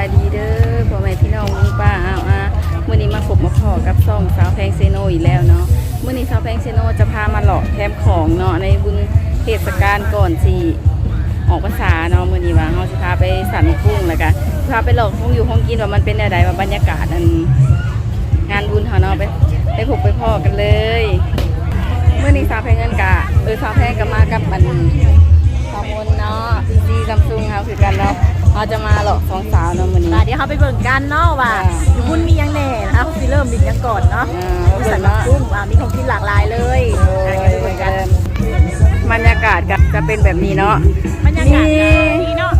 ายดีเด้อพ่อแม่พี่น้องลุงป้าอ้าวอามื้อนี้มาพบมาพอกับซ่องสาวแพงเซโนอีกแล้วเนาะมื้อนี้สาวแพงเซโนจะพามาเลาะแคมของเนาะในบุญเทศกาลก่อนสิออกพรรษาเนาะมื้อนี้ว่าเฮาสิพาไปสั่นกุ้งแล้วก็พาไปเลาะห้องอยู่ห้องกินว่ามันเป็นแนวใดว่าบรรยากาศอันงานบุญเฮาเนาะไปไปพบไปพ่อกันเลย เมื้อนี้สาวแพงเงินกะเออสาวแพงก็มากับมันขอบคุณเนาะพีซีซัมซุงครับคือกันเนาะ เราจะมาหลอกสองสาวเนาะวันนี้อะเดี๋ยวเขาไปเบิ่งกันเนาะว่าอ่าอยู่บุญมีหยังแน่นะคะเขาสิเริ่มบินยังก่อนเนาะอ่ามีสันนักกุ้งอ่ามีของกินหลากหลายเลยอะเดี๋ยวไปเบิ่งกันบรรยากาศก็จะเป็นแบบนี้เนาะ บรรยากาศนี่ ดีเนาะ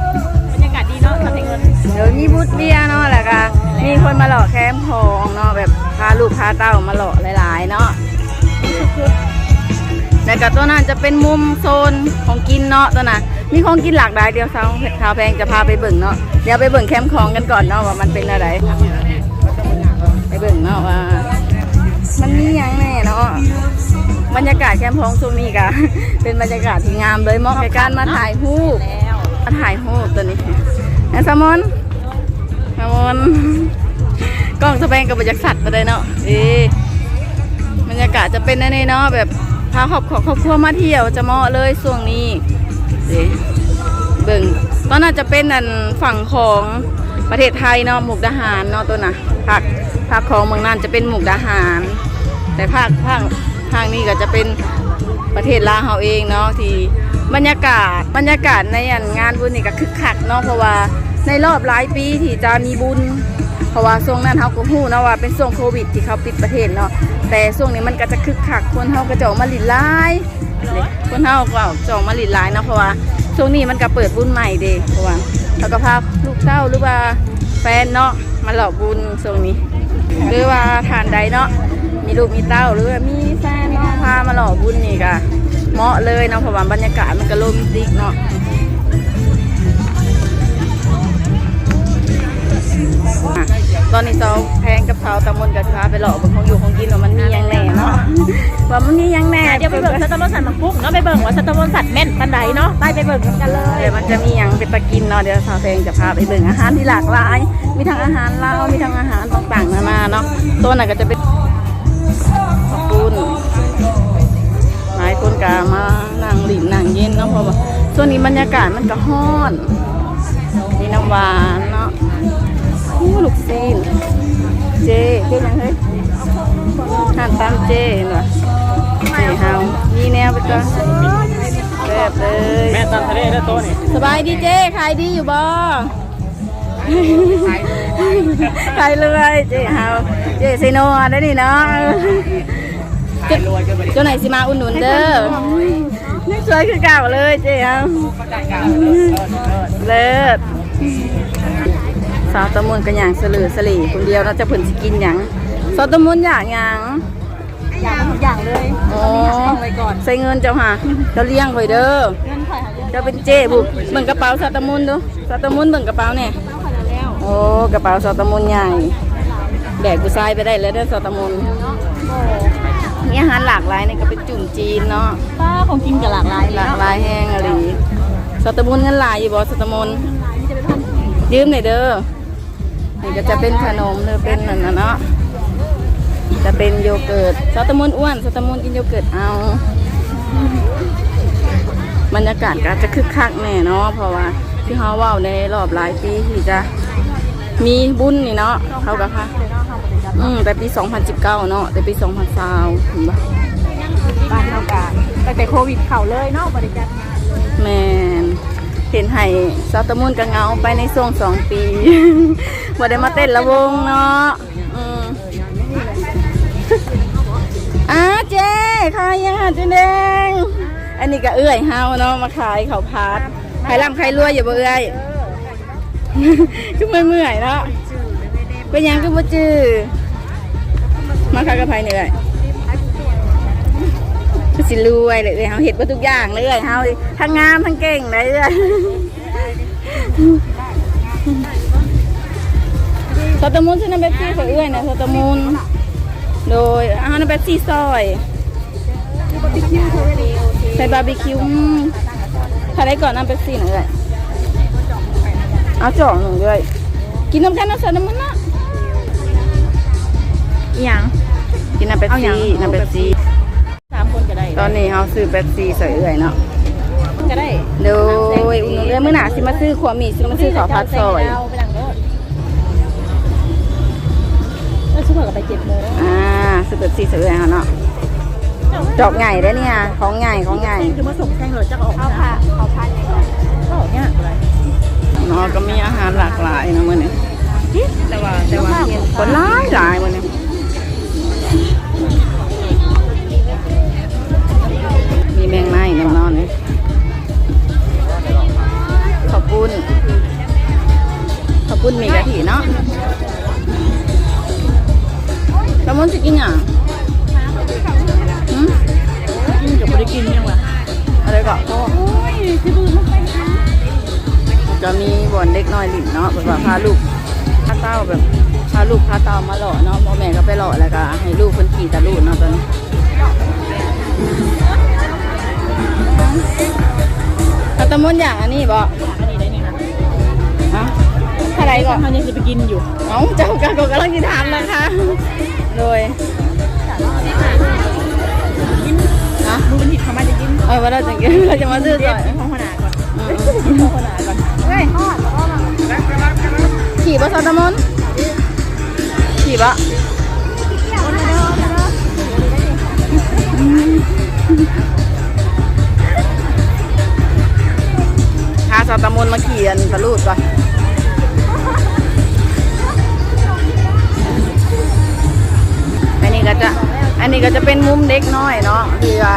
บรรยากาศดีเนาะทำให้เงินเดี๋ยวมีบูธเบียร์เนาะแหละก็มีคนมาหลอกแคมป์ของเนาะแบบพาลูกพาเต้ามาหลอกหลาย ๆ เนาะแล้วก็ตัวนั้นจะเป็นมุมโซนของกินเนาะตัวน่ะ มีของกินหลากหลายเดียวสาวสาวแพงจะพาไปเบิ่งเนาะเดี๋ยวไปเบิ่งแคมป์ของกันก่อนเนาะว่ามันเป็นอะไรไปเบิ่งเนาะว่ามันมีหยังแน่เนาะบรรยากาศแคมป์ของช่วงนี้ก็เป็นบรรยากาศที่งามเลยเหมาะกับการมาถ่ายรูปมาถ่ายรูปตัวนี้แอนซามอนซามอนกล้องสแปงกับบรรยากาศไปเลยเนาะเอ๊ะบรรยากาศจะเป็นในนี้เนาะแบบพาครอบครัวครอบครัวมาเที่ยวจะเหมาะเลยช่วงนี้ บิ่งตอนน่าจะเป็นอันฝั่งของประเทศไทยเนาะหมุกดาหารเนาะตัวน่ะภาคภาคของเมืองน่านจะเป็นหมุกดาหาร แต่ภาคภาคภาคนี้ก็จะเป็นประเทศลาวเฮาเองเนาะที่บรรยากาศบรรยากาศในงานบุญนี่ก็คึกคักเนาะเพราะว่าในรอบหลายปีที่จะมีบุญ เพราะว่าช่วงนั้นเฮาก็ฮู้เนาะว่าเป็นช่วงโควิด ที่เขาปิดประเทศเนาะแต่ช่วงนี้มันก็จะคึกคักคนเฮาก็จะออกมาหลินหลายนี่คนเฮาก็จะออกมาหลินหลายเนาะเพราะว่า ช่วงนี้มันก็เปิดบุญใหม่เด้เพราะว่าเขาก็พาลูกเต้าหรือว่าแฟนเนาะมาหลอกบุญช่วงนี้ หรือว่าทานใดเนาะมีลูกมีเต้าหรือว่ามีแฟนเนาะพามาหลอกบุญนี่ก็เหมาะเลยเนาะเพราะว่าบรรยากาศมันก็โรแมนติกเนาะ ตอนนี้เสาแพงกับเสาตะมนกับพาไปหล่อบนของอยู่ของกินว่ามันมียังแน่เนาะว่ามันมียังแน่เดี๋ยวไปเบิ่งสัตว์มนสัตว์มักกุ้งเนาะไปเบิ่งว่าสัตว์มนสัตว์แม่นปันใดเนาะไปไปเบิ่งกันเลยเดี๋ยวมันจะมียังเป็นตะกินเนาะเดี๋ยวสาวแพงจะพาไปเบิ่งอาหารที่หลากหลาย มีทั้งอาหารลาวมีทั้งอาหารต่างๆนานาเนาะตัวไหนนก็จะเป็นขอบคุณหลายคนก็มานั่งหลินนั่งเย็นเนาะเพราะว่าช่วงนี้บรรยากาศมันก็ฮ้อนมีน้ำหวานเนาะ อู้ลูกซีนเจเจยังเฮ้ยห่านตามเจเห็นปะเจเฮามีแนวไปจ้ะแบบเลยแม่ตามทะเลได้โต๊ะนี่สบายดีเจขายดีอยู่บ่ขายเลยเจเฮาเจซีโนได้นี่เนาะขายรวยกันไปดิเจ้าไหนสิมาอุ่นหนุนเด้อยังสวยคือเก่าเลยเจ๊ครับได้กันเลิศเลิศ สาวตะมุนกันอย่างสลือสลีคนเดียวเราจะเพิ่นสิกินหยังสาวตะมุนอยากหยังอย่างทุกอย่างเลยอ๋อต้องไว้ก่อนใส่เงินเจ้าหาเจ้าเลี้ยงไว้เด้อเงินข่อยหาเงินเจ้าเป็นเจ๊บุกเบิ่งกระเป๋าสาวตะมุนดูสาวตะมุนเบิ่งกระเป๋าเนี่ยต้องข่อยแล้วโอ้กระเป๋าสาวตะมุนใหญ่แบกผู้ชายไปได้เลยเด้อสาวตะมุนเนาะโอ้มีอาหารหลากหลายนี่ก็เป็นจุ่มจีนเนาะป้าของกินกับหลากหลายหลากหลายแห้งอะไรสตะมุนเงินหลายอยู่บ่สตะมุนนี่จะเป็นพันยืมหน่อยเด้อ นี่ก็จะเป็นขนมหรือเป็นนั่นน่ะเนาะจะเป็นโยเกิร์ตสตะมุนอ้วนสตะมุนกินโยเกิร์ตเอา บรรยากาศก็จะคึกคักแน่เนาะเพราะว่าที่เขาเว่าในรอบหลายปีที่จะมีบุญนี่เนาะเขาก็ค่ะเลยเนาะทำบริจาคอืมแต่ปี 2019 เนาะแต่ปี 2020เห็นปะบ้านเท่ากันตั้งแต่โควิดเข่าเลยเนาะบริจาคงานเลยแมน เห็นไห้ซาตะมุนกับเงาไปในช่วงสองปีบ่ได้มาเต้นละวงเนาะอืมอ้าเจ๊ขายยังหาเจ๊แดง อันนี้ก็เอื้อยเฮาเนาะมาขายเข้าวผัดขายลำขายรวยอยู่บ่เอื้อยก็เมื่อยเนาะเป็นยังก็บ่จื้อมาขายกับไผเหนื่อย สิรวยเลยเอ้ยเฮาเห็ดบ่ทุกอย่างเลยเอ้ยเฮาทั้งงามทั้งเก่งเลยเอ้ยสตอมูนใช่น้ำเบปซี่ของเอื้อยนะสตอมูนโดยอาหารน้ำเบปซี่ซอยใส่บาร์บีคิวอืมถ้าได้ก่อนน้ำเบปซี่หน่อยเลยเอาจ่องหนึ่งด้วย กินน้ำกันนะสาวน้ำมันเนาะอีหยังกินน้ำเป๊ปเอาอย่างซี่น้ำเป๊ปซี่สามคนก็ได้ ตอนนี้เขาซื้อเป๊ปซี่ใส่เอื่อยเนาะก็ได้โดยอุ่นนเรื่องมื้อหน้าสิมาซื้อขวามีสิมาซื้อข้าวผัดซอยเอาไปดังเด้อแล้วชุดก็ไปเจ็ดโมงอ่าซื้อเป๊ปซี่ใส่เอื่อยเขาเนาะจอกใหญ่ได้อเนี่ยของใหญ่ของใหญ่คือมาส่งแข่งรถจะออกเขาพาเขาพาเนี่ยก็ออกเนี่ยอะไรเนาะก็มีอาหารหลากหลายนะมื้อนี้แต่ว่าแต่ว่าเห็นคนหลายหลายมื้อนี้ แมงไม้น้ำนอนนี่ขอบคุณขอบคุณมีกะทิเนาะแล้วมันจะกินหยังหืมกินกับไม่ได้กินยังวะอะไรก็โอ้ยที่มือมันไปจะมีบ่อนเด็กน้อยหลินเนาะแบบว่าพาลูกพาเต้าแบบพาลูกพาเต้ามาหล่อเนาะพ่อแม่ก็ไปหล่อแล้วก็ให้ลูกคนขี่ตะลูดเนาะตอนนี้ เอาตะมนอย่างอันนี้บ่อันนี้ได้นี่นะฮะอะไรก่อนเขายังจะไปกินอยู่ เอ้าเจ้ากันก็กำลังจะถามนะคะโดยนะดูมันผิดเขามาจะกินเออว่าเราจะกินเราจะมาซื้อเรีต่ยอกยกินของขนาดก่อนอืมกินของขนาดก่อนเฮ้ยทอดแล้วก็มาขี่บ่ซาตะมนขี่บ่าซาตะมนมาเขี่อันตะลูดป่ะอันนี้ก็จะ อันนี้ก็จะเป็นมุมเด็กน้อยเนาะที่ว่า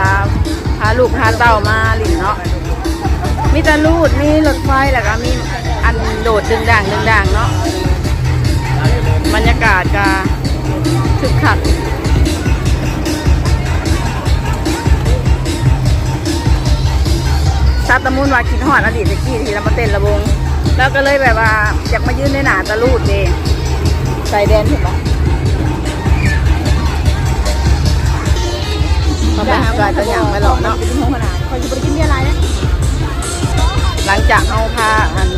พาลูกพาเต้ามาหลินเนาะ มีตะลูด มีรถไฟแล้วก็มีอันโดดดึงด่างดึงด่างเนาะ บรรยากาศก็คึกคัก ซาตะมุนว่าคิดฮอดอดีตตะกี้ที่เรามาเต้นระวง แล้วก็เลยแบบว่าอยากมายืนในหนาตะลูดเดใส่แดนถูกปะเขาไปหาการตัวอย่างไปหรอกเนาะกินของขนาดเขาจะไปกินเบียร์อะไรเนี่ยหลังจากเอาพาอัน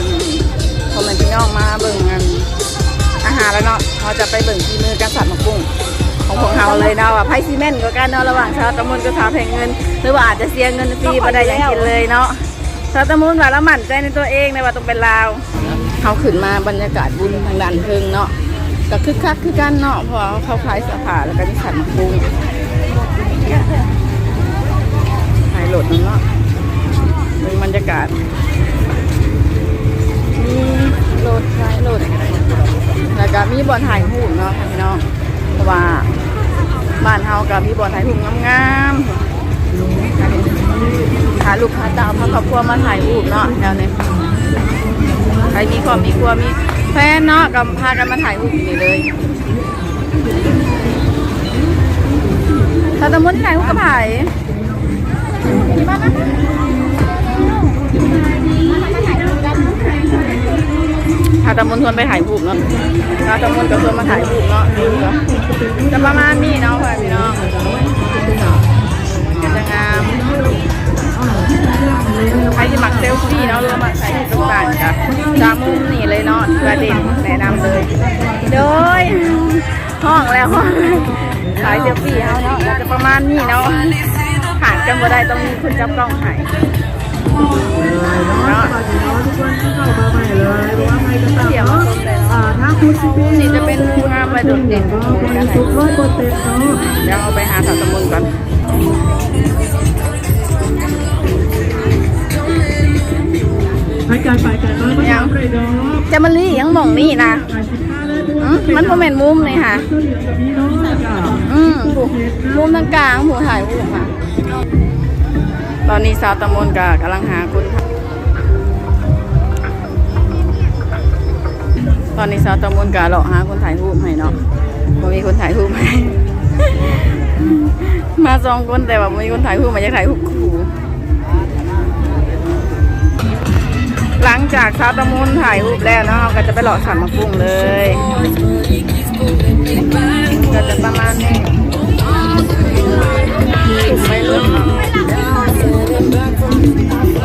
พ่อแม่พี่น้องมาเบิ่งอันอาหารแล้วเนาะเขาจะไปเบิ่งที่มือการสัตว์มากุ้ง ของพวกเราเลยเนาะว่าไพ่ซีเมนต์ก็กันเนาะระหว่างชาวตะมุนกับชาวแพงเงิน หรือว่าอาจจะเสียเงินฟรีบ่ได้อยังกินเลยเนาะชาวตะมุนว่าแล้วมั่นใจในตัวเองในว่าต้องเป็นลาวเขาขึ้นมาบรรยากาศบุญทางด้านเพิงเนาะก็คึกคักคือกันเนาะเพราะว่าเขาขายสื้อผ้าแล้วก็มีสัตว์มากุ้งถ่ายโหลดเนาะเป็นบรรยากาศมีโหลดใช้โหลดแล้วก็มีบอลถ่ายรูเนาะค่ะพี่น้องเพราะว่า บ้านเฮากับมีบอลถ่ายรูปงามๆหาลูกค้าตามพาครอบครัวมาถ่ายรูปเนาะแนวนี้ใครมีครอบมีครัวมีแฟนเนาะก็พากันมาถ่ายรูปนี่เลยถ้าตะมุนถ่ายรูปกับไผ่พา ตะมุนชวนไปถ่ายรูปเนาะพาตะมุนกับชวนมาถ่ายรูปเนาะดูเนาะจะประมาณนี้เนาะค่ะพี่น้องจะงามใครที่มักเซลฟี่เนาะหรือว่ามักถ่ายรูปต่างๆกับจามุมนี่เลยเนาะประเด็นแนะนำเลยโดยห้องแล้วห้องถ่ายเซลฟี่เขาเนาะจะประมาณนี้เนาะผ่านกันบ่ได้ต้องมีคนจับกล้องถ่าย นาะเสียงมาครบเลยเนาะถ้าคุณสิเป็นนี่จะเป็นผู้ห้ามไปโดดเด่นของหมู่กันสุดร้อยเปอร์เซ็นต์เนาะเดี๋ยวเอาไปหาสาวตะมุนก่อนให้การไปกันน้อยไม่ยอมเลยเนาะจะมาลี่ยังหม่องนี่นะไปสิบห้าเลยอืมมันโมเมนมุมเลยค่ะตัวเหลืองกับนี้เนาะจ้ะอืมผูมุมทางกลางผูถ่ายรูปค่ะ ตอนนี้สาวตะมนกกำลังหาคนตอนนี้สาวตะมนกะเลาะหาคนถ่ายรูปให้เนาะบ่มีคนถ่ายรูปให้มาสองคนแต่ว่าบ่มีคนถ่ายรูปมาอยากถ่ายรูปคู่หลังจากสาวตะมุนถ่ายรูปแล้วเนาะก็จะไปหล่อสันมาปรุงเลยก็จะประมาณนี้ถูกไปรุ่ นเน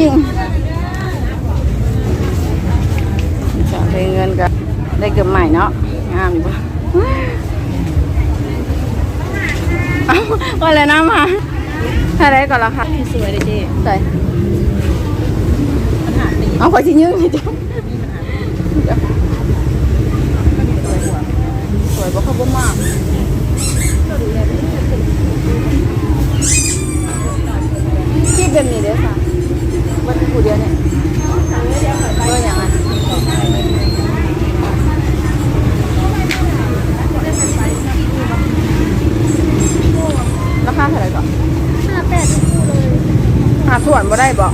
ริงจะได้เงินกันได้เกือบใหม่เนาะงามอยู่ปะเอ้าว่าอะไรนะมาถ้าได้ก่อนละค่ะสวยเลยเจ๊ใส่ปัญหาตีเอาขอชิ้นยืงจ้ะสวยบ่เขาบ่มากที่เป็นนี่เด้อค่ะ วันที่กูเดียวเนี่ยเบอร์อย่างไรราคาเท่าไหร่ก่อนห้าแปดคู่เลยหาส่วนบ่ได้บ่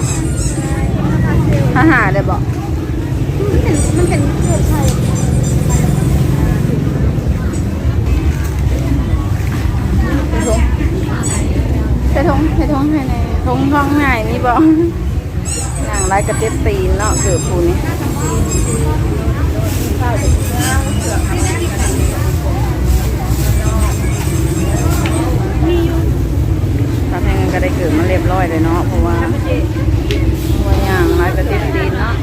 ห้าหาได้บ่มันเป็นเกิดไทยใส่ทงใส่ทงให้ในทงท้องง่ายนี่บ่อ ย่างไรกระเจ็บตีนเนาะเกือบปูนี่ถ้าแพงเงินก็ได้เกิดมาเรียบร้อยเลยเนาะเพราะว่าว่าอย่างไรกระเจ็บตีนเนาะ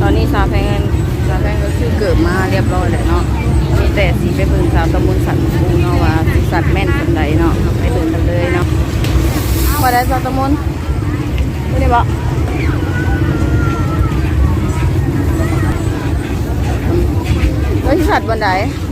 ตอนนี้สาวแพงเงินสาวแพงก็คือเกิดมาเรียบร้อยเลยเนาะมีแต่สีไปเบิ่งสาวตำบลสัตว์ปูเนาะว่าสัตว์แม่นสันใดเนาะไปเบิ่งกันเลยเนาะว่าได้สาวตำบล ไม่ได้บอกแล้วสิสัตว์บนไดถึ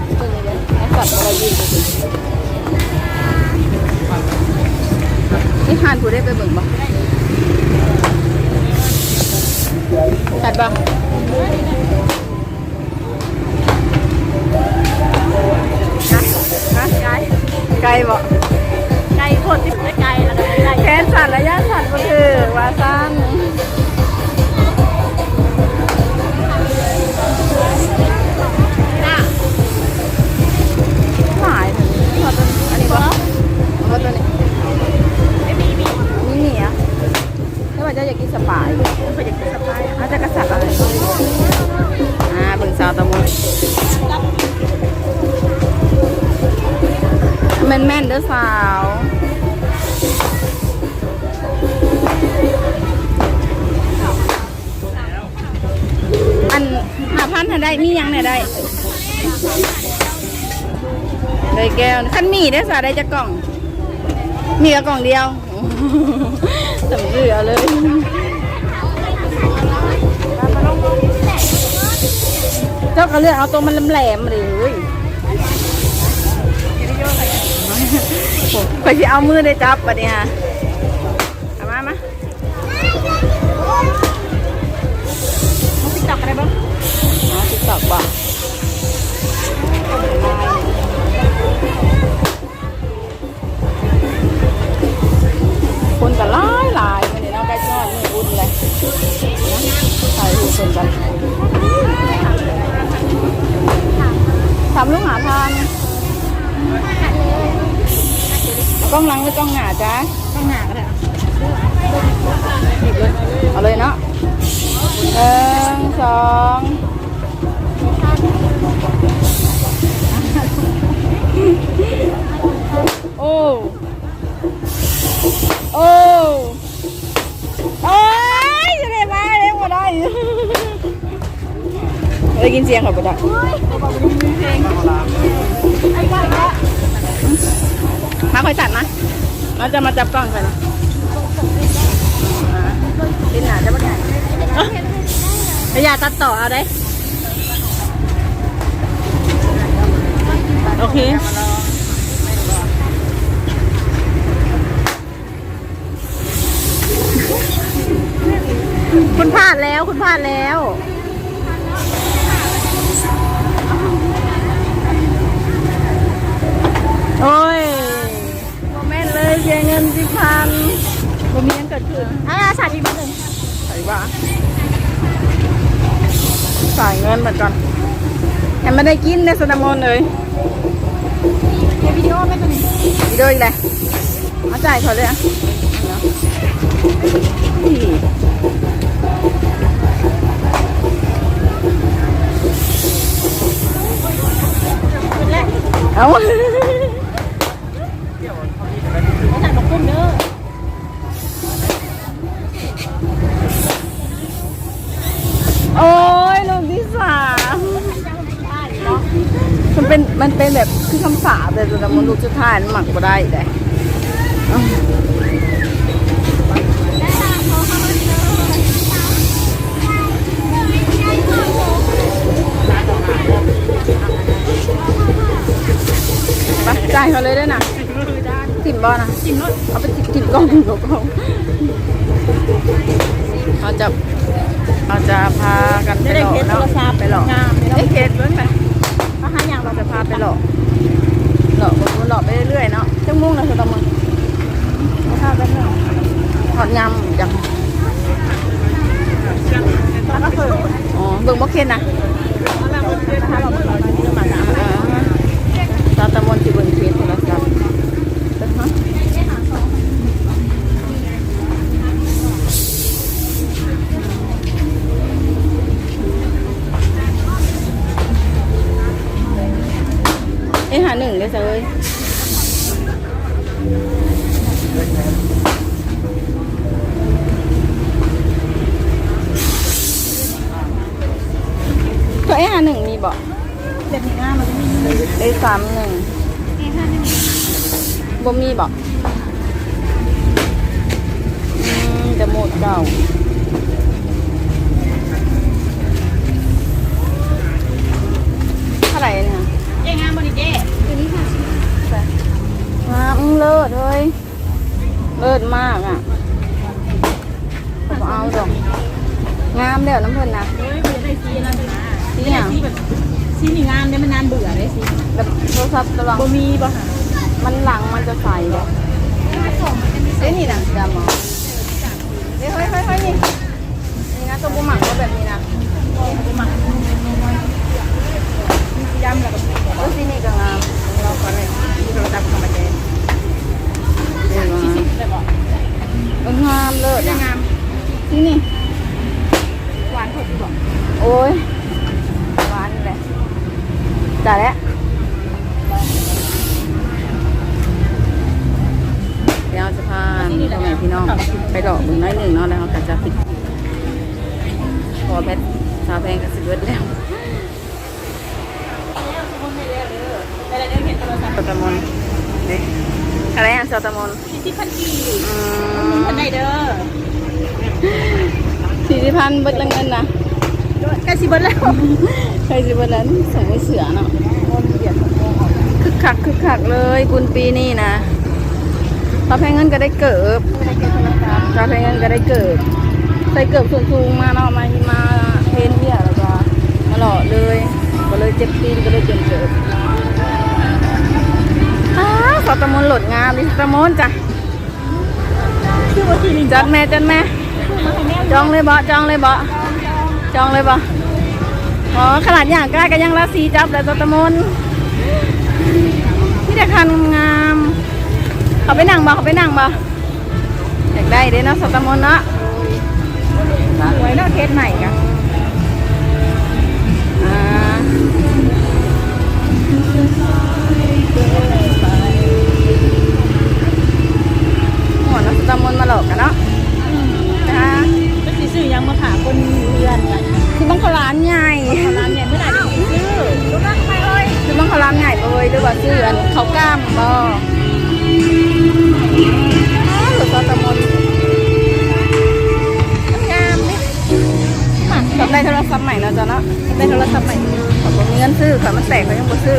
นี่เราไม่ได้สัตว์ตัวนี้เลยให้สัตว์เรายืนดูนี่ทานผู้ได้ไปเบิ่งบ่สัตว์บ่ฮะไก่ไก่บ่ไก่คนที่ไม่ไก่แล้วก็ไก่แค้นสัตว์ระยะสัตว์ก็คือว่าสั้น แก้วขั้นมีได้สาได้จะกล่อง มีกระกล่องเดียวสำเรือเลยเจ้าก็เลือกเอาตัวมันแหลมๆเลยผมไปที่เอามือได้จับปะเนี่ยเอามามาติ๊กต็อกอะไรบ้างเอาติ๊กตอกป่ะค กันหลายหลายวันนี้เราได้ยอดมืออุ่นเลยใส่หูคนกันทำลูกหาทานกล้องหลังหรือกล้องหนาจ้าข้างหนาก็ได้เอาเลยเนาะหนึ่งสองโอ้ โอ้โอ้ยจะได้มาเองหมดได้ได้ยินเสียงเขาปะจ๊ะมาคอยจัดมาเราจะมาจับกล้องกันนะดินหนาจะมาไหนอย่าตัดต่อเอาได้ โอเค คุณพลา ดแล้วคุณพลาดแล้ว โอ้ยโมเมนต์เลยเสียเงินสิพันบ่มีหยังเกิดขึ้นอ่าสาดอีกนิดหนึ่งใส่บ้าจ่ายเงินเหมือนกันยังไม่ได้กินในสนามมนเลยเดี๋ยววิดีโอไม่ตัวนี้วิดีโออีกเลยมาจ่ายเขาเลยอะ เอาไม่สั่งดอกกุ้งเด้อโอ้ยลูกที่สามมันเป็นมันเป็นแบบคือคำสาปเลยแต่มันลูกสุดท้ายมันหมักมาได้เลยายเขาเลยได้นะติ่มบอนะติ่มรถเอาไปติ่มติ่มกล้องติ่มกล้องเขาจะเราจะพากันไปไม่หได้ลอกเคสโทเนาะรศัพท์ไปหลอกงามไม่ไอ้ได้เคสเบิ้งไป มาหาอย่าง เรา เรา จะพาไปหลอกหลอกบนหลอกไปเรื่อยๆเนาะจังมุ่งนะคือตะมึง พาไปเถอะ หอดยำจัง แล้วก็เปิด อ๋อเบิ่งบ่เคนนะ ถ้าเราเปิดเราจะมีมาจาก อ่าตาตะมนสิเบิ่งเคสโทรศัพท์เบิ่งฮะเอ้ยหาหนึ่งเลยเจ้าเอ้ย ตัวเอ้ยหาหนึ่งมีบ่เด็กหน้ามันจะมีได้สามหนึ่งบ่มีบอกอืมจะหมดเก่าเท่าไหร่เนี่ยเจ๊งามบริเจ๊ตัวนี้ค่ะอ่าอืมเลิศเฮ้ยเลิศมากอะเอาเอาดอกงามเดี๋ยวน้ำเพิ่นนะเฮ้ยมันจะ ได้ซีนั่นนะที่อย่างซีแบบซีนี่งามเนี่ยมันนานเบื่อได้ซีแบบโทรศัพท์ระวังบ่มีบ่หามันหลังมันจะใสเลยเอ้ยนี่นะดำเหรอเฮ้ยเฮ้ยเฮ้ยเฮ้ยนี่นี่นะตัวบุหมักก็แบบนี้นะบ่มาย้ำแล้วก็เออที่นี่ก็งามเราก็เลยมีโทรศัพท์เข้ามาเจ๊เอองามได้บ่เอองามเลิศได้นะงามที่นี่หวานถูกบ่โอ้ยหวานเลย จ่าแล้วเดี๋ยวจะพาพ่อแม่พี่น้อง ไปหลอกบุญน้อยหนึ่งเนาะแล้วเขาจะปิดพอแพทสาวแพงก็สิเบิดแล้วสตมนอะไรอะสตมนสี่สิบพันกี่พันไดเด้อสี่สิบพันเบิดเงินนะ ใกล้สิเบิดแล้วใครสิเบิดแล้วนี่ใส่ไม่เสือเนาะคึกคักคึกคักเลยบุญปีนี้นะตาแพงเงินก็ได้เกิบตาแพงเงินก็ได้เกิบใส่เกิบส่วนสูงมาเนาะมามาเพนเบี้ยแล้วก็มาหล่อเลยก็เลยเจ็บตีนก็เลยเจ็บเกิบอ้าวสตมนโหลดงามดิสตมนจ้ะชื่อว่าทีนี้จัดแม่จัดแม่มาให้แม่จองเลยบ่จองเลยบ่ จองเลยบ่อ๋อขนาดอย่างกล้ากันยังราศีจับเลยตัวตะมนนี่แต่คันงามเขาไปนั่งบ่เขาไปนั่งบ่อยากได้เด้เนาะสตมนเนาะสวยเนาะเทสใหม่กันหัวเนาะสตมนมาหลอกกันเนาะนะคะ ซื้อยังมาผ่าคนเรือนกันคือบังคลานใหญ่ร้านเนี่ยเมื่อไหร่จะซื้อรู้ว่าทำไมเอ้ยคือบังคลามใหญ่เลยด้วยว่าชื่ออันเขากล้ามบ่อ้าวหรือซอสตะมนงามนี่ทำได้โทรศัพท์ใหม่นะจ๊ะเนาะทำได้โทรศัพท์ใหม่ขอบมีเงินซื้อค่ะมันแตกเขายังบ่ซื้อ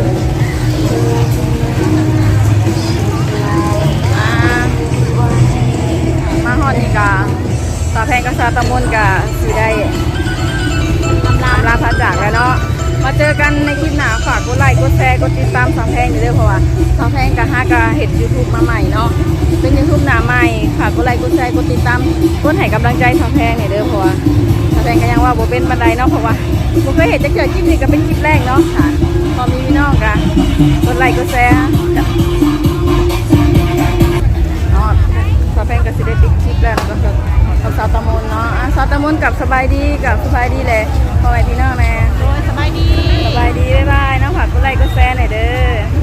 ตะมนกับสีได้ลำลาพระจากแล้วเนาะมาเจอกันในคลิปหนาฝากกดไลค์กดแชร์กดติดตามสองแพงอยู่ด้วยเพราะว่าสองแพงกับห้ากับเห็ดยูทูบมาใหม่เนาะเป็นยูทูบหนาใหม่ฝากกดไลค์กดแชร์กดติดตามกดให้กำลังใจสองแพงหน่อยเด้อเพราะว่าสองแพงก็ยังว่าโบเป็นบันไดเนาะเพราะว่าโบเคยเห็นจะเกิดคลิปนี้ก็เป็นคลิปแรกเนาะค่ะพอมีพี่น้องกันกดไลค์กดแชร์สองแพงก็สิได้ติดคลิปแล้วก็คือ กับซาตะมนเนาะอะาตะมนกับสบายดีกับสบายดีเลยพ่อแพี่น้องแม่สบายดี สบายดีบ๊ายบายน้องผักกุ้งไรก็แซ่หน่อยเด้อ